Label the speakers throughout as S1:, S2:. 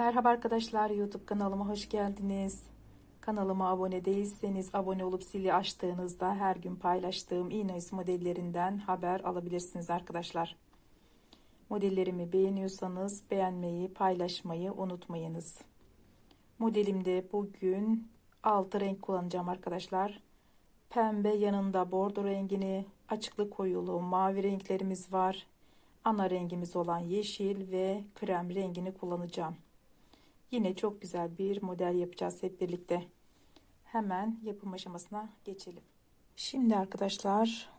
S1: Merhaba arkadaşlar YouTube kanalıma hoş geldiniz. Kanalıma abone değilseniz abone olup zili açtığınızda her gün paylaştığım iğne oyası modellerinden haber alabilirsiniz arkadaşlar. Modellerimi beğeniyorsanız beğenmeyi, paylaşmayı unutmayınız. Modelimde bugün 6 renk kullanacağım arkadaşlar. Pembe yanında bordo rengini, açıklı koyulu mavi renklerimiz var. Ana rengimiz olan yeşil ve krem rengini kullanacağım. Yine çok güzel bir model yapacağız hep birlikte. Hemen yapım aşamasına geçelim. Şimdi arkadaşlar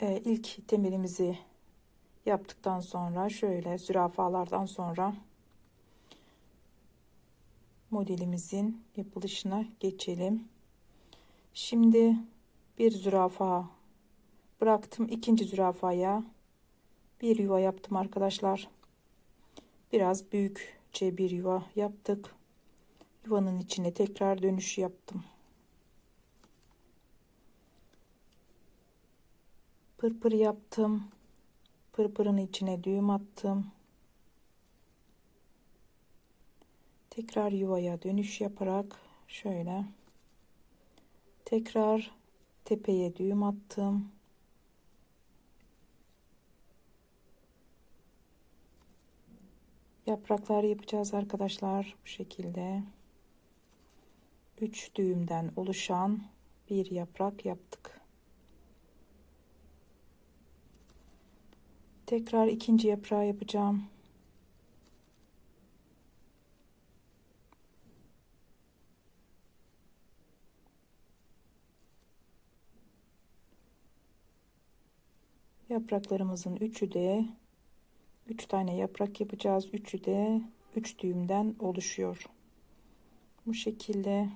S1: e, ilk temelimizi yaptıktan sonra şöyle zürafalardan sonra modelimizin yapılışına geçelim. Şimdi bir zürafa bıraktım. ikinci zürafaya bir yuva yaptım arkadaşlar. Biraz büyükçe bir yuva yaptık. Yuvanın içine tekrar dönüş yaptım. Pırpır yaptım. Pırpırın içine düğüm attım. Tekrar yuvaya dönüş yaparak şöyle tekrar tepeye düğüm attım. Yapraklar yapacağız arkadaşlar bu şekilde. 3 düğümden oluşan bir yaprak yaptık. Tekrar ikinci yaprağı yapacağım. Yapraklarımızın üçü de 3 tane yaprak yapacağız. Üçü de 3 üç düğümden oluşuyor. Bu şekilde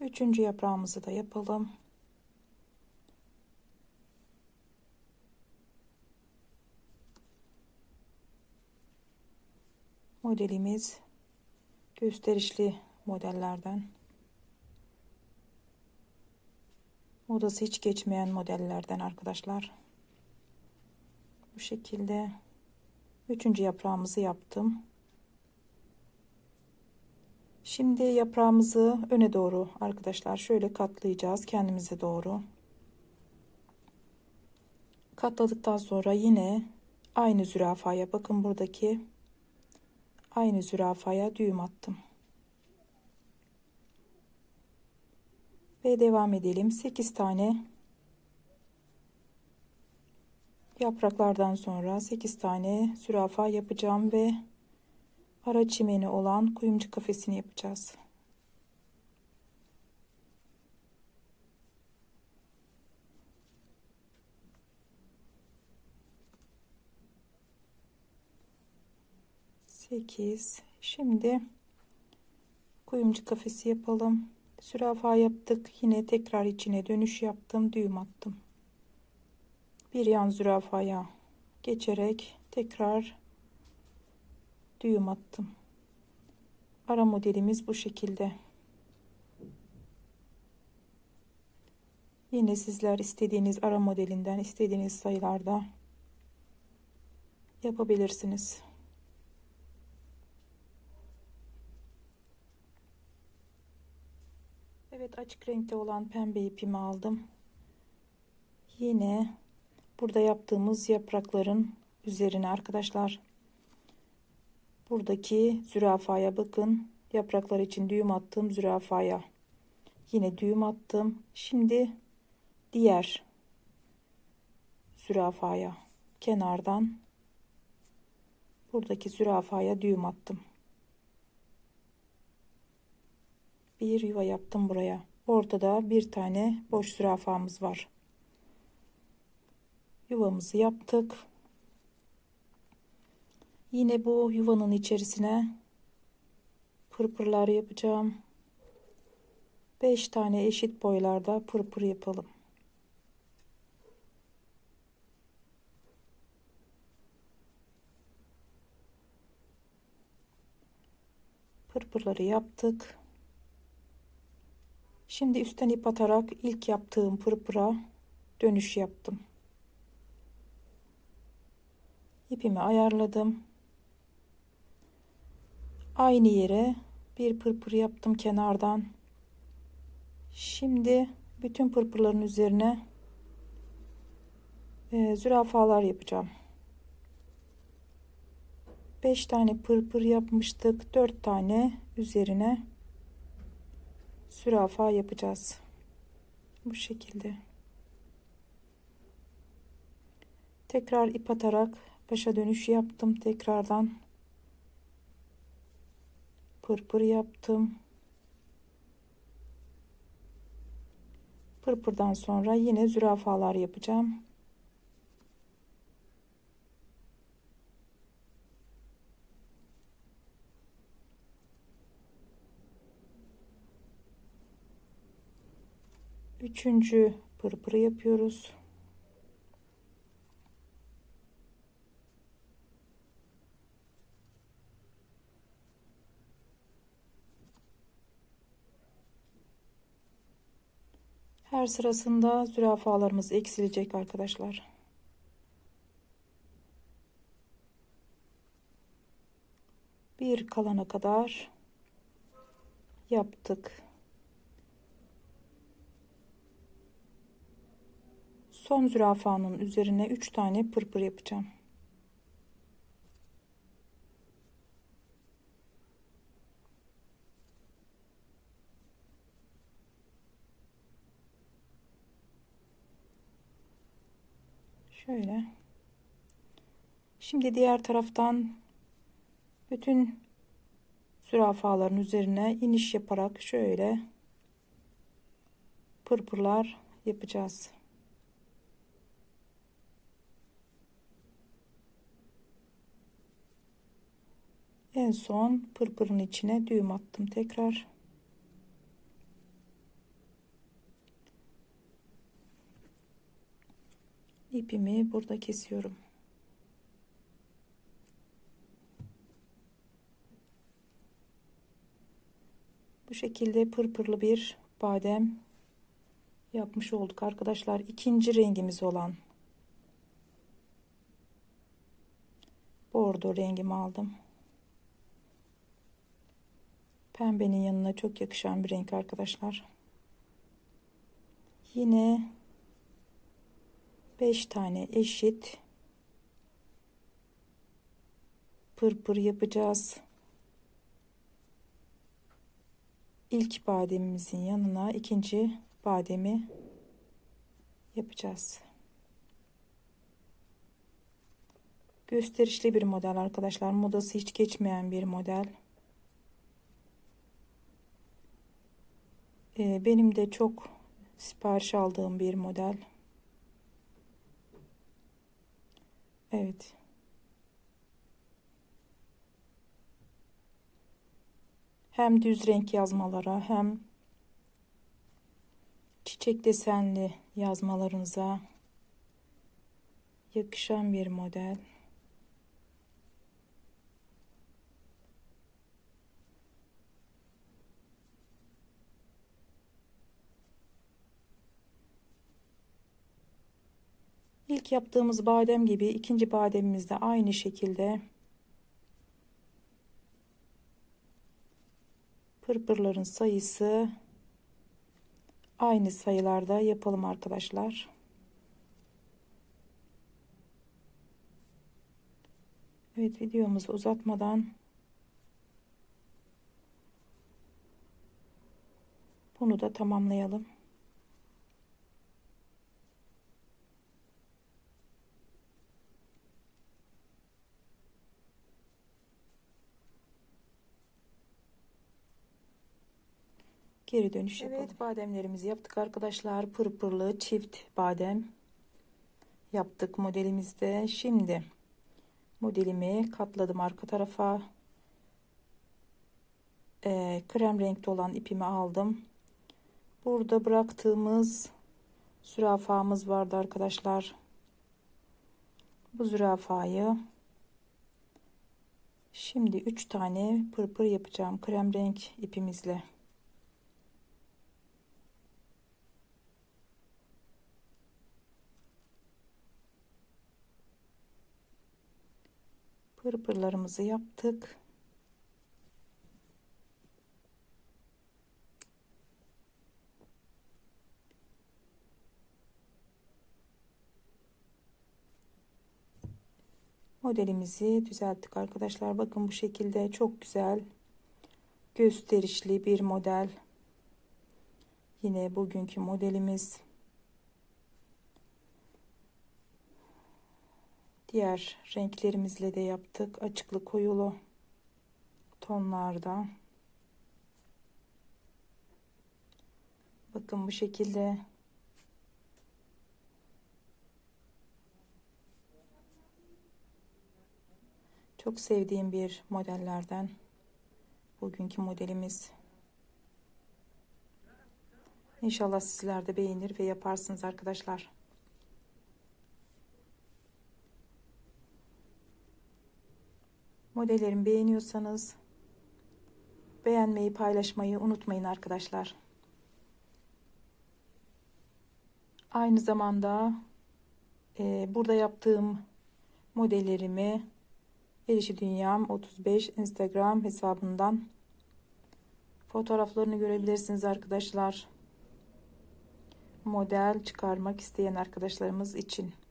S1: Üçüncü yaprağımızı da yapalım. Modelimiz gösterişli modellerden. Modası hiç geçmeyen modellerden arkadaşlar. Bu şekilde üçüncü yaprağımızı yaptım. Şimdi yaprağımızı öne doğru arkadaşlar şöyle katlayacağız kendimize doğru. Katladıktan sonra yine aynı zürafaya bakın buradaki aynı zürafaya düğüm attım. Ve devam edelim. 8 tane yapraklardan sonra 8 tane zürafa yapacağım ve ara çimeni olan kuyumcu kafesini yapacağız. Sekiz. Şimdi kuyumcu kafesi yapalım. Sürafa yaptık. Yine tekrar içine dönüş yaptım. Düğüm attım. Bir yan zürafaya geçerek tekrar düğüm attım. Ara modelimiz bu şekilde. Yine sizler istediğiniz ara modelinden istediğiniz sayılarda yapabilirsiniz. Açık renkte olan pembe ipimi aldım. Yine burada yaptığımız yaprakların üzerine arkadaşlar. Buradaki zürafaya bakın. Yapraklar için düğüm attım zürafaya. Yine düğüm attım. Şimdi diğer zürafaya kenardan buradaki zürafaya düğüm attım bir yuva yaptım buraya ortada bir tane boş zürafamız var yuvamızı yaptık Yine bu yuvanın içerisine pırpırlar yapacağım. 5 tane eşit boylarda pırpır yapalım. Pırpırları yaptık. Şimdi üstten ip atarak ilk yaptığım pırpıra dönüş yaptım. İpimi ayarladım. Aynı yere bir pırpır yaptım kenardan. Şimdi bütün pırpırların üzerine e, zürafalar yapacağım. 5 tane pırpır yapmıştık. 4 tane üzerine zürafa yapacağız. Bu şekilde. Tekrar ip atarak başa dönüş yaptım. Tekrardan pırpır yaptım. Pırpırdan sonra yine zürafalar yapacağım. Üçüncü pırpırı yapıyoruz. Her sırasında zürafalarımız eksilecek arkadaşlar. Bir kalana kadar yaptık. Son zürafanın üzerine 3 tane pırpır yapacağım. Şöyle. Şimdi diğer taraftan bütün zürafaların üzerine iniş yaparak şöyle pırpırlar yapacağız. En son pırpırın içine düğüm attım tekrar. ipimi burada kesiyorum. Bu şekilde pırpırlı bir badem yapmış olduk arkadaşlar. İkinci rengimiz olan bordo rengimi aldım. Pembenin yanına çok yakışan bir renk arkadaşlar. Yine 5 tane eşit pırpır yapacağız. İlk bademimizin yanına ikinci bademi yapacağız. Gösterişli bir model arkadaşlar. Modası hiç geçmeyen bir model. Ee, benim de çok sipariş aldığım bir model. Evet. Hem düz renk yazmalara hem çiçek desenli yazmalarınıza yakışan bir model. İlk yaptığımız badem gibi ikinci bademimiz de aynı şekilde pırpırların sayısı aynı sayılarda yapalım arkadaşlar. Evet videomuzu uzatmadan bunu da tamamlayalım. Geri dönüş yapalım. Evet bademlerimizi yaptık arkadaşlar. Pırpırlı çift badem yaptık modelimizde. Şimdi modelimi katladım arka tarafa. Ee, krem renkte olan ipimi aldım. Burada bıraktığımız zürafamız vardı arkadaşlar. Bu zürafayı şimdi 3 tane pırpır yapacağım krem renk ipimizle. Pırpırlarımızı yaptık. Modelimizi düzelttik arkadaşlar. Bakın bu şekilde çok güzel gösterişli bir model. Yine bugünkü modelimiz. Diğer renklerimizle de yaptık. Açıklı koyulu tonlarda. Bakın bu şekilde çok sevdiğim bir modellerden bugünkü modelimiz. İnşallah sizler de beğenir ve yaparsınız arkadaşlar. Modellerimi beğeniyorsanız beğenmeyi, paylaşmayı unutmayın arkadaşlar. Aynı zamanda e, burada yaptığım modellerimi Erişi Dünyam 35 Instagram hesabından fotoğraflarını görebilirsiniz arkadaşlar. Model çıkarmak isteyen arkadaşlarımız için.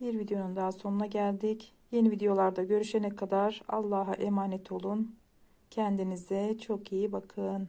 S1: Bir videonun daha sonuna geldik. Yeni videolarda görüşene kadar Allah'a emanet olun. Kendinize çok iyi bakın.